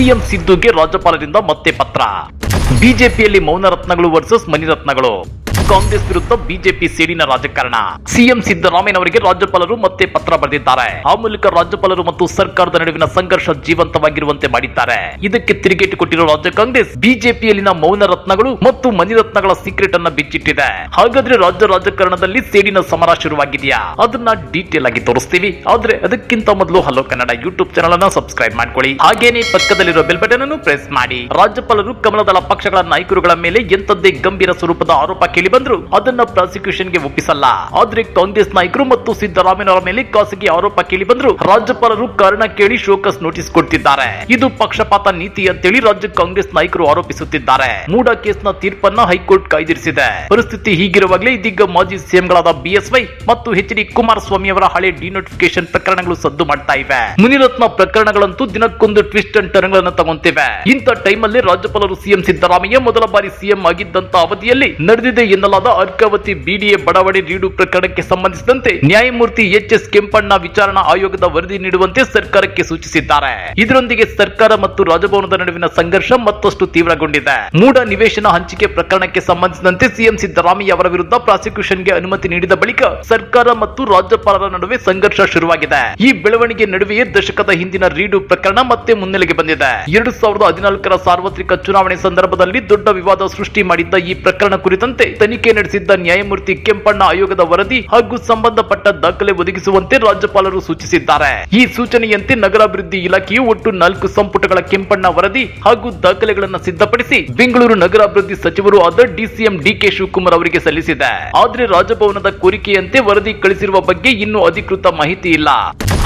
CM ಸಿದ್ದುಗೆ ರಾಜ್ಯಪಾಲರಿಂದ ಮತ್ತೆ ಪತ್ರ. ಬಿಜೆಪಿಯಲ್ಲಿ ಮೌನ ರತ್ನಗಳು ವರ್ಸಸ್ ಮಣಿರತ್ನಗಳು ಕಾಂಗ್ರೆಸ್ ವಿರುದ್ಧ ಬಿಜೆಪಿ ಸೇಡಿನ ರಾಜಕಾರಣ. ಸಿಎಂ ಸಿದ್ದರಾಮಯ್ಯನವರಿಗೆ ರಾಜ್ಯಪಾಲರು ಮತ್ತೆ ಪತ್ರ ಬರೆದಿದ್ದಾರೆ. ಆ ಮೂಲಕ ರಾಜ್ಯಪಾಲರು ಮತ್ತು ಸರ್ಕಾರದ ನಡುವಿನ ಸಂಘರ್ಷ ಜೀವಂತವಾಗಿರುವಂತೆ ಮಾಡಿದ್ದಾರೆ. ಇದಕ್ಕೆ ತಿರುಗೇಟು ಕೊಟ್ಟಿರುವ ರಾಜ್ಯ ಕಾಂಗ್ರೆಸ್ ಬಿಜೆಪಿಯಲ್ಲಿನ ಮೌನ ರತ್ನಗಳು ಮತ್ತು ಮಣಿರತ್ನಗಳ ಸೀಕ್ರೆಟ್ ಅನ್ನ ಬಿಚ್ಚಿಟ್ಟಿದೆ. ಹಾಗಾದ್ರೆ ರಾಜ್ಯ ರಾಜಕಾರಣದಲ್ಲಿ ಸೇಡಿನ ಸಮರ ಶುರುವಾಗಿದೆಯಾ? ಅದನ್ನ ಡೀಟೇಲ್ ಆಗಿ ತೋರಿಸ್ತೀವಿ. ಆದ್ರೆ ಅದಕ್ಕಿಂತ ಮೊದಲು ಹಲೋ ಕನ್ನಡ ಯೂಟ್ಯೂಬ್ ಚಾನಲ್ ಅನ್ನ ಸಬ್ಸ್ಕ್ರೈಬ್ ಮಾಡ್ಕೊಳ್ಳಿ. ಹಾಗೇನೆ ಪಕ್ಕದಲ್ಲಿರೋ ಬೆಲ್ ಬಟನ್ ಅನ್ನು ಪ್ರೆಸ್ ಮಾಡಿ. ರಾಜ್ಯಪಾಲರು ಕಮಲದಳ ಪಕ್ಷಗಳ ನಾಯಕರುಗಳ ಮೇಲೆ ಎಂತದ್ದೇ ಗಂಭೀರ ಸ್ವರೂಪದ ಆರೋಪ ಕೇಳಿ ಬಂದ್ರು, ಅದನ್ನ ಪ್ರಾಸಿಕ್ಯೂಷನ್ಗೆ ಒಪ್ಪಿಸಲ್ಲ. ಆದ್ರೆ ಕಾಂಗ್ರೆಸ್ ನಾಯಕರು ಮತ್ತು ಸಿದ್ದರಾಮಯ್ಯನವರ ಮೇಲೆ ಖಾಸಗಿ ಆರೋಪ ಕೇಳಿ ಬಂದ್ರು. ರಾಜ್ಯಪಾಲರು ಕಾರಣ ಕೇಳಿ ಶೋಕಸ್ ನೋಟಿಸ್ ಕೊಡ್ತಿದ್ದಾರೆ. ಇದು ಪಕ್ಷಪಾತ ನೀತಿ ಅಂತೇಳಿ ರಾಜ್ಯ ಕಾಂಗ್ರೆಸ್ ನಾಯಕರು ಆರೋಪಿಸುತ್ತಿದ್ದಾರೆ. ಮೂಡ ಕೇಸ್ನ ತೀರ್ಪನ್ನ ಹೈಕೋರ್ಟ್ ಕಾಯ್ದಿರಿಸಿದೆ. ಪರಿಸ್ಥಿತಿ ಹೀಗಿರುವಾಗಲೇ ಇದೀಗ ಮಾಜಿ ಸಿಎಂಗಳಾದ ಬಿಎಸ್ವೈ ಮತ್ತು ಎಚ್ ಡಿ ಕುಮಾರಸ್ವಾಮಿ ಅವರ ಹಳೆ ಡಿನೋಟಿಫಿಕೇಶನ್ ಪ್ರಕರಣಗಳು ಸದ್ದು ಮಾಡ್ತಾ ಇವೆ. ಮುನಿರತ್ನ ಪ್ರಕರಣಗಳಂತೂ ದಿನಕ್ಕೊಂದು ಟ್ವಿಸ್ಟ್ ಅಂಡ್ ಟರ್ನ್ ಗಳನ್ನ ತಗೊಂತಿವೆ. ಇಂಥ ಟೈಮಲ್ಲಿ ರಾಜ್ಯಪಾಲರು ಸಿಎಂ ಸಿದ್ದರಾಮಯ್ಯ ಮೊದಲ ಬಾರಿ ಸಿಎಂ ಆಗಿದ್ದಂತ ಅವಧಿಯಲ್ಲಿ ನಡೆದಿದೆ ಎನ್ನಲಾದ ಅರ್ಕಾವತಿ ಬಿಡಿಎ ಬಡಾವಣೆ ನೀಡು ಪ್ರಕರಣಕ್ಕೆ ಸಂಬಂಧಿಸಿದಂತೆ ನ್ಯಾಯಮೂರ್ತಿ ಎಚ್ ಎಸ್ ಕೆಂಪಣ್ಣ ವಿಚಾರಣಾ ಆಯೋಗದ ವರದಿ ನೀಡುವಂತೆ ಸರ್ಕಾರಕ್ಕೆ ಸೂಚಿಸಿದ್ದಾರೆ. ಇದರೊಂದಿಗೆ ಸರ್ಕಾರ ಮತ್ತು ರಾಜಭವನದ ನಡುವಿನ ಸಂಘರ್ಷ ಮತ್ತಷ್ಟು ತೀವ್ರಗೊಂಡಿದೆ. ಮೂಡ ನಿವೇಶನ ಹಂಚಿಕೆ ಪ್ರಕರಣಕ್ಕೆ ಸಂಬಂಧಿಸಿದಂತೆ ಸಿಎಂ ಸಿದ್ದರಾಮಯ್ಯ ಅವರ ವಿರುದ್ಧ ಪ್ರಾಸಿಕ್ಯೂಷನ್ಗೆ ಅನುಮತಿ ನೀಡಿದ ಬಳಿಕ ಸರ್ಕಾರ ಮತ್ತು ರಾಜ್ಯಪಾಲರ ನಡುವೆ ಸಂಘರ್ಷ ಶುರುವಾಗಿದೆ. ಈ ಬೆಳವಣಿಗೆ ನಡುವೆಯೇ ದಶಕದ ಹಿಂದಿನ ರೀಡು ಪ್ರಕರಣ ಮತ್ತೆ ಮುನ್ನೆಲೆಗೆ ಬಂದಿದೆ. ಎರಡು ಸಾವಿರದ ಹದಿನಾಲ್ಕರ ಸಾರ್ವತ್ರಿಕ ಚುನಾವಣೆ ಸಂದರ್ಭದಲ್ಲಿ ದೊಡ್ಡ ವಿವಾದ ಸೃಷ್ಟಿ ಮಾಡಿದ್ದ ಈ ಪ್ರಕರಣ ಕುರಿತಂತೆ ತನಿಖೆ ನಡೆಸಿದ್ದ ನ್ಯಾಯಮೂರ್ತಿ ಕೆಂಪಣ್ಣ ಆಯೋಗದ ವರದಿ ಹಾಗೂ ಸಂಬಂಧಪಟ್ಟ ದಾಖಲೆ ಒದಗಿಸುವಂತೆ ರಾಜ್ಯಪಾಲರು ಸೂಚಿಸಿದ್ದಾರೆ. ಈ ಸೂಚನೆಯಂತೆ ನಗರಾಭಿವೃದ್ಧಿ ಇಲಾಖೆಯು ಒಟ್ಟು ನಾಲ್ಕು ಸಂಪುಟಗಳ ಕೆಂಪಣ್ಣ ವರದಿ ಹಾಗೂ ದಾಖಲೆಗಳನ್ನು ಸಿದ್ಧಪಡಿಸಿ ಬೆಂಗಳೂರು ನಗರಾಭಿವೃದ್ಧಿ ಸಚಿವರು ಆದ ಡಿಸಿಎಂ ಡಿಕೆ ಶಿವಕುಮಾರ್ ಅವರಿಗೆ ಸಲ್ಲಿಸಿದೆ. ಆದರೆ ರಾಜಭವನದ ಕೋರಿಕೆಯಂತೆ ವರದಿ ಕಳಿಸಿರುವ ಬಗ್ಗೆ ಇನ್ನೂ ಅಧಿಕೃತ ಮಾಹಿತಿ ಇಲ್ಲ.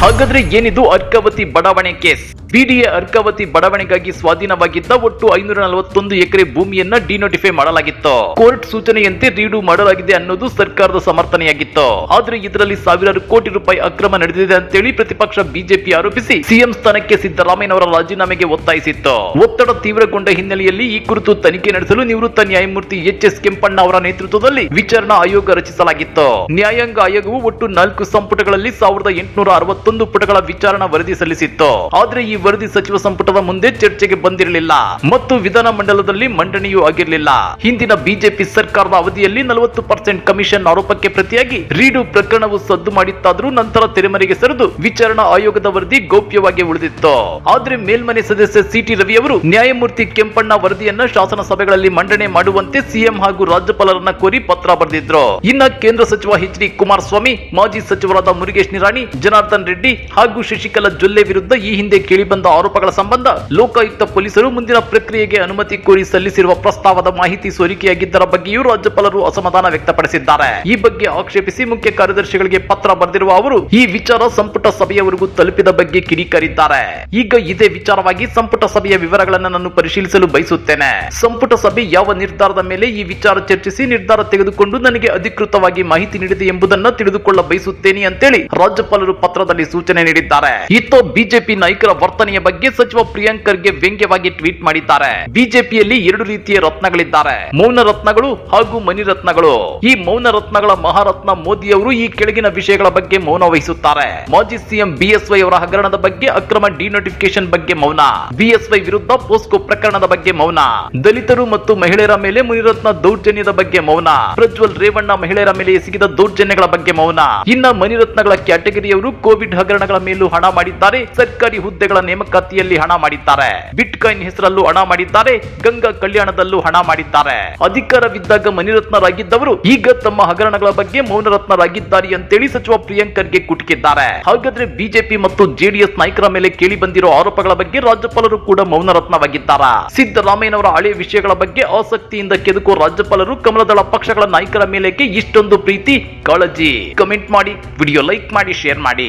ಹಾಗಾದ್ರೆ ಏನಿದು ಅರ್ಕಾವತಿ ಬಡಾವಣೆ ಕೇಸ್? ಬಿಡಿಎ ಅರ್ಕಾವತಿ ಬಡಾವಣೆಗಾಗಿ ಸ್ವಾಧೀನವಾಗಿದ್ದ ಒಟ್ಟು ಐನೂರ ನಲವತ್ತೊಂದು ಎಕರೆ ಭೂಮಿಯನ್ನ ಡಿನೋಟಿಫೈ ಮಾಡಲಾಗಿತ್ತು. ಕೋರ್ಟ್ ಸೂಚನೆಯಂತೆ ರೀಡು ಮಾಡಲಾಗಿದೆ ಅನ್ನೋದು ಸರ್ಕಾರದ ಸಮರ್ಥನೆಯಾಗಿತ್ತು. ಆದ್ರೆ ಇದರಲ್ಲಿ ಸಾವಿರಾರು ಕೋಟಿ ರೂಪಾಯಿ ಅಕ್ರಮ ನಡೆದಿದೆ ಅಂತೇಳಿ ಪ್ರತಿಪಕ್ಷ ಬಿಜೆಪಿ ಆರೋಪಿಸಿ ಸಿಎಂ ಸ್ಥಾನಕ್ಕೆ ಸಿದ್ದರಾಮಯ್ಯನವರ ರಾಜೀನಾಮೆಗೆ ಒತ್ತಾಯಿಸಿತ್ತು. ಒತ್ತಡ ತೀವ್ರಗೊಂಡ ಹಿನ್ನೆಲೆಯಲ್ಲಿ ಈ ಕುರಿತು ತನಿಖೆ ನಡೆಸಲು ನಿವೃತ್ತ ನ್ಯಾಯಮೂರ್ತಿ ಎಚ್ ಎಸ್ ಕೆಂಪಣ್ಣ ಅವರ ನೇತೃತ್ವದಲ್ಲಿ ವಿಚಾರಣಾ ಆಯೋಗ ರಚಿಸಲಾಗಿತ್ತು. ನ್ಯಾಯಾಂಗ ಆಯೋಗವು ಒಟ್ಟು ನಾಲ್ಕು ಸಂಪುಟಗಳಲ್ಲಿ ಸಾವಿರದ ಎಂಟುನೂರ ಅರವತ್ತೊಂದು ಪುಟಗಳ ವಿಚಾರಣಾ ವರದಿ ಸಲ್ಲಿಸಿತ್ತು. ಆದ್ರೆ ಈ ವರದಿ ಸಚಿವ ಸಂಪುಟದ ಮುಂದೆ ಚರ್ಚೆಗೆ ಬಂದಿರಲಿಲ್ಲ. ಮತ್ತು ವಿಧಾನ ಮಂಡಲದಲ್ಲಿ ಮಂಡನೆಯೂ ಆಗಿರಲಿಲ್ಲ. ಹಿಂದಿನ ಬಿಜೆಪಿ ಸರ್ಕಾರದ ಅವಧಿಯಲ್ಲಿ ನಲವತ್ತು ಪರ್ಸೆಂಟ್ ಕಮಿಷನ್ ಆರೋಪಕ್ಕೆ ಪ್ರತಿಯಾಗಿ ರೀಡು ಪ್ರಕರಣವು ಸದ್ದು ಮಾಡಿತ್ತಾದ್ರೂ ನಂತರ ತೆರೆಮರೆಗೆ ಸರಿದು ವಿಚಾರಣಾ ಆಯೋಗದ ವರದಿ ಗೌಪ್ಯವಾಗಿ ಉಳಿದಿತ್ತು. ಆದ್ರೆ ಮೇಲ್ಮನೆ ಸದಸ್ಯ ಸಿಟಿ ರವಿ ಅವರು ನ್ಯಾಯಮೂರ್ತಿ ಕೆಂಪಣ್ಣ ವರದಿಯನ್ನ ಶಾಸನಸಭೆಗಳಲ್ಲಿ ಮಂಡನೆ ಮಾಡುವಂತೆ ಸಿಎಂ ಹಾಗೂ ರಾಜ್ಯಪಾಲರನ್ನ ಕೋರಿ ಪತ್ರ ಬರೆದಿದ್ರು. ಇನ್ನ ಕೇಂದ್ರ ಸಚಿವ ಎಚ್ ಡಿ ಕುಮಾರಸ್ವಾಮಿ, ಮಾಜಿ ಸಚಿವರಾದ ಮುರುಗೇಶ್ ನಿರಾಣಿ, ಜನಾರ್ದನ್ ರೆಡ್ಡಿ ಹಾಗೂ ಶಶಿಕಲಾ ಜೊಲ್ಲೆ ವಿರುದ್ಧ ಈ ಹಿಂದೆ ಕೇಳಿಬಂದ ಆರೋಪಗಳ ಸಂಬಂಧ ಲೋಕಾಯುಕ್ತ ಪೊಲೀಸರು ಮುಂದಿನ ಪ್ರಕ್ರಿಯೆಗೆ ಅನುಮತಿ ಕೋರಿ ಸಲ್ಲಿಸಿರುವ ಪ್ರಸ್ತಾವದ ಮಾಹಿತಿ ಸೋರಿಕೆಯಾಗಿದ್ದರ ಬಗ್ಗೆಯೂ ರಾಜ್ಯಪಾಲರು ಅಸಮಾಧಾನ ವ್ಯಕ್ತಪಡಿಸಿದ್ದಾರೆ. ಈ ಬಗ್ಗೆ ಆಕ್ಷೇಪಿಸಿ ಮುಖ್ಯ ಕಾರ್ಯದರ್ಶಿಗಳಿಗೆ ಪತ್ರ ಬರೆದಿರುವ ಅವರು, ಈ ವಿಚಾರ ಸಂಪುಟ ಸಭೆಯವರೆಗೂ ತಲುಪಿದ ಬಗ್ಗೆ ಕಿಡಿಕಾರಿದ್ದಾರೆ. ಈಗ ಇದೇ ವಿಚಾರವಾಗಿ ಸಂಪುಟ ಸಭೆಯ ವಿವರಗಳನ್ನು ನಾನು ಪರಿಶೀಲಿಸಲು ಬಯಸುತ್ತೇನೆ. ಸಂಪುಟ ಸಭೆ ಯಾವ ನಿರ್ಧಾರದ ಮೇಲೆ ಈ ವಿಚಾರ ಚರ್ಚಿಸಿ ನಿರ್ಧಾರ ತೆಗೆದುಕೊಂಡು ನನಗೆ ಅಧಿಕೃತವಾಗಿ ಮಾಹಿತಿ ನೀಡಿದೆ ಎಂಬುದನ್ನು ತಿಳಿದುಕೊಳ್ಳ ಬಯಸುತ್ತೇನೆ ಅಂತೇಳಿ ರಾಜ್ಯಪಾಲರು ಪತ್ರದಲ್ಲಿ ಸೂಚನೆ ನೀಡಿದ್ದಾರೆ. ಇತ್ತ ಬಿಜೆಪಿ ನಾಯಕರ ವರ್ತನೆಯ ಬಗ್ಗೆ ಸಚಿವ ಪ್ರಿಯಾಂಕ್ ಖರ್ಗೆ ವ್ಯಂಗ್ಯವಾಗಿ ಟ್ವೀಟ್ ಮಾಡಿದ್ದಾರೆ. ಬಿಜೆಪಿಯಲ್ಲಿ ಎರಡು ರೀತಿಯ ರತ್ನಗಳಿದ್ದಾರೆ. ಮೌನ ರತ್ನಗಳು ಹಾಗೂ ಮಣಿರತ್ನಗಳು. ಈ ಮೌನ ರತ್ನಗಳ ಮಹಾರತ್ನ ಮೋದಿ ಅವರು ಈ ಕೆಳಗಿನ ವಿಷಯಗಳ ಬಗ್ಗೆ ಮೌನ ವಹಿಸುತ್ತಾರೆ. ಮಾಜಿ ಸಿಎಂ ಬಿಎಸ್ವೈ ಅವರ ಹಗರಣದ ಬಗ್ಗೆ ಅಕ್ರಮ ಡಿನೋಟಿಫಿಕೇಶನ್ ಬಗ್ಗೆ ಮೌನ. ಬಿಎಸ್ವೈ ವಿರುದ್ಧ ಪೋಸ್ಕೋ ಪ್ರಕರಣದ ಬಗ್ಗೆ ಮೌನ. ದಲಿತರು ಮತ್ತು ಮಹಿಳೆಯರ ಮೇಲೆ ಮುನಿರತ್ನ ದೌರ್ಜನ್ಯದ ಬಗ್ಗೆ ಮೌನ. ಪ್ರಜ್ವಲ್ ರೇವಣ್ಣ ಮಹಿಳೆಯರ ಮೇಲೆ ಎಸಗಿದ ದೌರ್ಜನ್ಯಗಳ ಬಗ್ಗೆ ಮೌನ. ಇನ್ನ ಮಣಿರತ್ನಗಳ ಕ್ಯಾಟಗರಿಯವರು ಕೋವಿಡ್ ಹಗರಣಗಳ ಮೇಲೂ ಹಣ ಮಾಡಿದ್ದಾರೆ. ಸರ್ಕಾರಿ ಹುದ್ದೆಗಳ ನೇಮಕಾತಿಯಲ್ಲಿ ಹಣ ಮಾಡಿದ್ದಾರೆ. ಬಿಟ್ ಕಾಯಿನ್ ಹೆಸರಲ್ಲೂ ಹಣ ಮಾಡಿದ್ದಾರೆ. ಗಂಗಾ ಕಲ್ಯಾಣದಲ್ಲೂ ಹಣ ಮಾಡಿದ್ದಾರೆ. ಅಧಿಕಾರವಿದ್ದಾಗ ಮನಿರತ್ನರಾಗಿದ್ದವರು ಈಗ ತಮ್ಮ ಹಗರಣಗಳ ಬಗ್ಗೆ ಮೌನರತ್ನರಾಗಿದ್ದಾರೆ ಅಂತೇಳಿ ಸಚಿವ ಪ್ರಿಯಾಂಕರ್ಗೆ ಕುಟುಕಿದ್ದಾರೆ. ಹಾಗಾದ್ರೆ ಬಿಜೆಪಿ ಮತ್ತು ಜೆಡಿಎಸ್ ನಾಯಕರ ಮೇಲೆ ಕೇಳಿ ಬಂದಿರೋ ಆರೋಪಗಳ ಬಗ್ಗೆ ರಾಜ್ಯಪಾಲರು ಕೂಡ ಮೌನರತ್ನವಾಗಿದ್ದಾರೆ? ಸಿದ್ದರಾಮಯ್ಯನವರ ಹಳೆಯ ವಿಷಯಗಳ ಬಗ್ಗೆ ಆಸಕ್ತಿಯಿಂದ ಕೆದಕೋ ರಾಜ್ಯಪಾಲರು ಕಮಲದಳ ಪಕ್ಷಗಳ ನಾಯಕರ ಮೇಲೆ ಇಷ್ಟೊಂದು ಪ್ರೀತಿ, ಕಾಳಜಿ. ಕಮೆಂಟ್ ಮಾಡಿ, ವಿಡಿಯೋ ಲೈಕ್ ಮಾಡಿ, ಶೇರ್ ಮಾಡಿ.